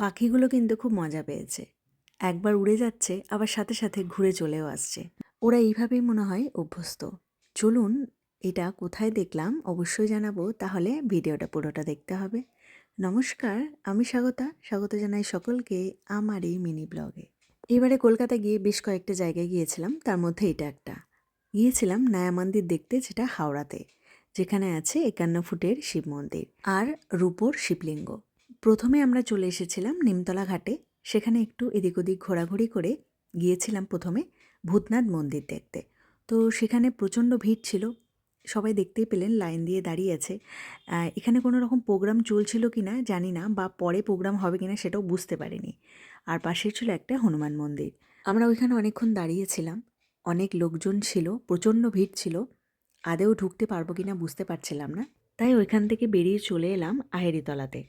পাখিগুলো কিন্তু খুব মজা পেয়েছে। একবার উড়ে যাচ্ছে, আবার সাথে সাথে ঘুরে চলেও আসছে। ওরা এইভাবেই মনে হয় অভ্যস্ত। চলুন এটা কোথায় দেখলাম অবশ্যই জানাব, তাহলে ভিডিওটা পুরোটা দেখতে হবে। নমস্কার, আমি স্বাগতা। স্বাগত জানাই সকলকে আমার এই মিনি ব্লগে। এবারে কলকাতা গিয়ে বেশ কয়েকটা জায়গায় গিয়েছিলাম, তার মধ্যে এটা একটা। গিয়েছিলাম নায়া মন্দির দেখতে, যেটা হাওড়াতে, যেখানে আছে একান্ন ফুটের শিব মন্দির, আর রূপোর শিবলিঙ্গ। প্রথমে আমরা চলে এসেছিলাম নিমতলা ঘাটে। সেখানে একটু এদিক ওদিক ঘোরাঘুরি করে গিয়েছিলাম প্রথমে ভূতনাথ মন্দির দেখতে। তো সেখানে প্রচণ্ড ভিড় ছিল। সবাই দেখতেই পেলেন লাইন দিয়ে দাঁড়িয়ে আছে। এখানে কোনো রকম প্রোগ্রাম চলছিল কি না জানি না বা পরে প্রোগ্রাম হবে কি না সেটাও বুঝতে পারিনি। আর পাশে ছিল একটা হনুমান মন্দির। আমরা ওইখানে অনেকক্ষণ দাঁড়িয়েছিলাম। অনেক লোকজন ছিল, প্রচণ্ড ভিড় ছিল। আদেও ঢুকতে পারব কি না বুঝতে পারছিলাম না। তাই ওইখান থেকে বেরিয়ে চলে এলাম আহেরিতলাতে।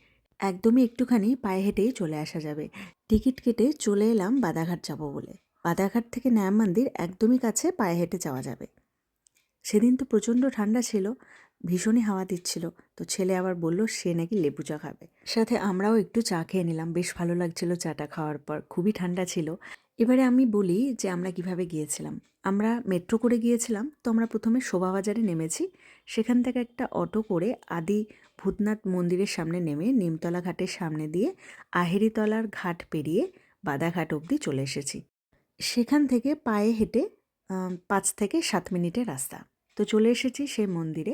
একদমই একটুখানি পায়ে হেঁটেই চলে আসা যাবে। টিকিট কেটে চলে এলাম বাদাঘাট যাব বলে। বাদাঘাট থেকে ন্যায় মন্দির একদমই কাছে পায়ে হেঁটে যাওয়া যাবে। সেদিন তো প্রচণ্ড ঠান্ডা ছিল, ভীষণই হাওয়া দিচ্ছিল। তো ছেলে আবার বলল, সে নাকি লেবু চা খাবে। সাথে আমরাও একটু চা খেয়ে নিলাম। বেশ ভালো লাগছিল চাটা খাওয়ার পর, খুবই ঠান্ডা ছিল। এবারে আমি বলি যে, আমরা কীভাবে গিয়েছিলাম? আমরা মেট্রো করে গিয়েছিলাম। তো আমরা প্রথমে শোভাবাজারে নেমেছি। সেখান থেকে একটা অটো করে আদি ভূতনাথ মন্দিরের সামনে নেমে নিমতলা ঘাটের সামনে দিয়ে আহেরিতলার ঘাট পেরিয়ে বাদাঘাট অবধি চলে এসেছি। সেখান থেকে পায়ে হেঁটে পাঁচ থেকে সাত মিনিটের রাস্তা। তো চলে এসেছি সেই মন্দিরে।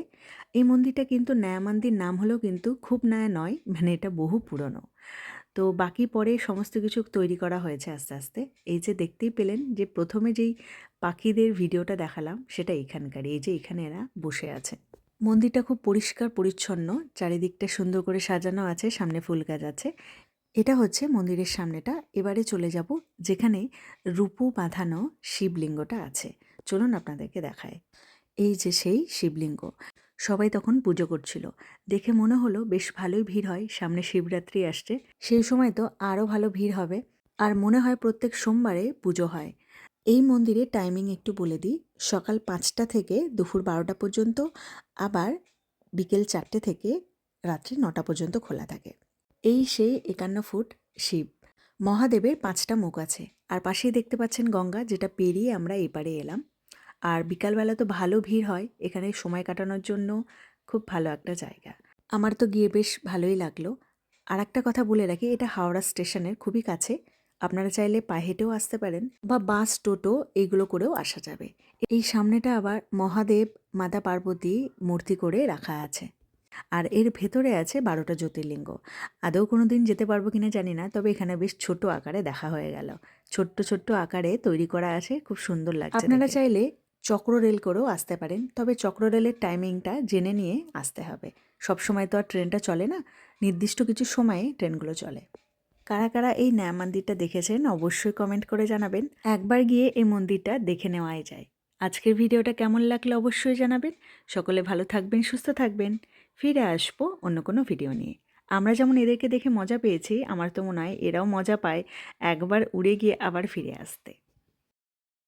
এই মন্দিরটা কিন্তু নয়া মন্দির নাম হলেও কিন্তু খুব নয়া নয় মানে এটা বহু পুরনো। তো বাকি পরে সমস্ত কিছু তৈরি করা হয়েছে আস্তে আস্তে। এই যে দেখতেই পেলেন যে প্রথমে যেই পাখিদের ভিডিওটা দেখালাম, সেটা এখানকারই। এই যে এখানে এরা বসে আছে। মন্দিরটা খুব পরিষ্কার, পরিচ্ছন্ন। চারিদিকটা সুন্দর করে সাজানো আছে, সামনে ফুল গাছ আছে। এটা হচ্ছে মন্দিরের সামনেটা। এবারে চলে যাব যেখানে রূপো বাঁধানো শিবলিঙ্গটা আছে। চলুন আপনাদেরকে দেখায় এই যে সেই শিবলিঙ্গ। সবাই তখন পুজো করছিল। দেখে মনে হলো বেশ ভালোই ভিড় হয়, সামনে শিবরাত্রি আসছে। সেই সময় তো আরও ভালো ভিড় হবে। আর মনে হয় প্রত্যেক সোমবারে পুজো হয়। এই মন্দিরে টাইমিং একটু বলে দিই। সকাল পাঁচটা থেকে দুপুর বারোটা পর্যন্ত, আবার বিকেল চারটে থেকে রাত্রি নটা পর্যন্ত খোলা থাকে। এই সেই একান্ন ফুট শিব। মহাদেবের পাঁচটা মুখ আছে। আর পাশেই দেখতে পাচ্ছেন গঙ্গা, যেটা পেরিয়ে আমরা এপারে এলাম। আর বিকালবেলা তো ভালো ভিড় হয়, এখানে সময় কাটানোর জন্য খুব ভালো একটা জায়গা। আমার তো গিয়ে বেশ ভালোই লাগল। আর একটা কথা বলে রাখি, এটা হাওড়া স্টেশনের, খুবই কাছে। আপনারা চাইলে পায়ে হেঁটেও আসতে পারেন বা বাস, টোটো এইগুলো করেও আসা যাবে। এই সামনেটা আবার মহাদেব, মাতা পার্বতী মূর্তি করে রাখা আছে। আর এর ভেতরে আছে বারোটা জ্যোতির্লিঙ্গ। আদৌ কোনো দিন যেতে পারব কিনা জানি না, তবে এখানে বেশ ছোট আকারে দেখা হয়ে গেল। ছোট্ট ছোট্ট আকারে তৈরি করা আছে, খুব সুন্দর লাগছে আপনারা চাইলে চক্র রেল করেও আসতে পারেন, তবে চক্র রেলের টাইমিংটা জেনে নিয়ে আসতে হবে। সব সময় তো আর ট্রেনটা চলে না, নির্দিষ্ট কিছু সময়ে ট্রেনগুলো চলে। কারা কারা এই ন্যায় মন্দিরটা দেখেছেন অবশ্যই কমেন্ট করে জানাবেন। একবার গিয়ে এই মন্দিরটা দেখে নেওয়াই যায়। আজকের ভিডিওটা কেমন লাগলে অবশ্যই জানাবেন। সকলে ভালো থাকবেন, সুস্থ থাকবেন। ফিরে আসব অন্য কোনো ভিডিও নিয়ে। আমরা যেমন এদেরকে দেখে মজা পেয়েছি, আমার তো মনে হয় এরাও মজা পায় একবার উড়ে গিয়ে আবার ফিরে আসতে।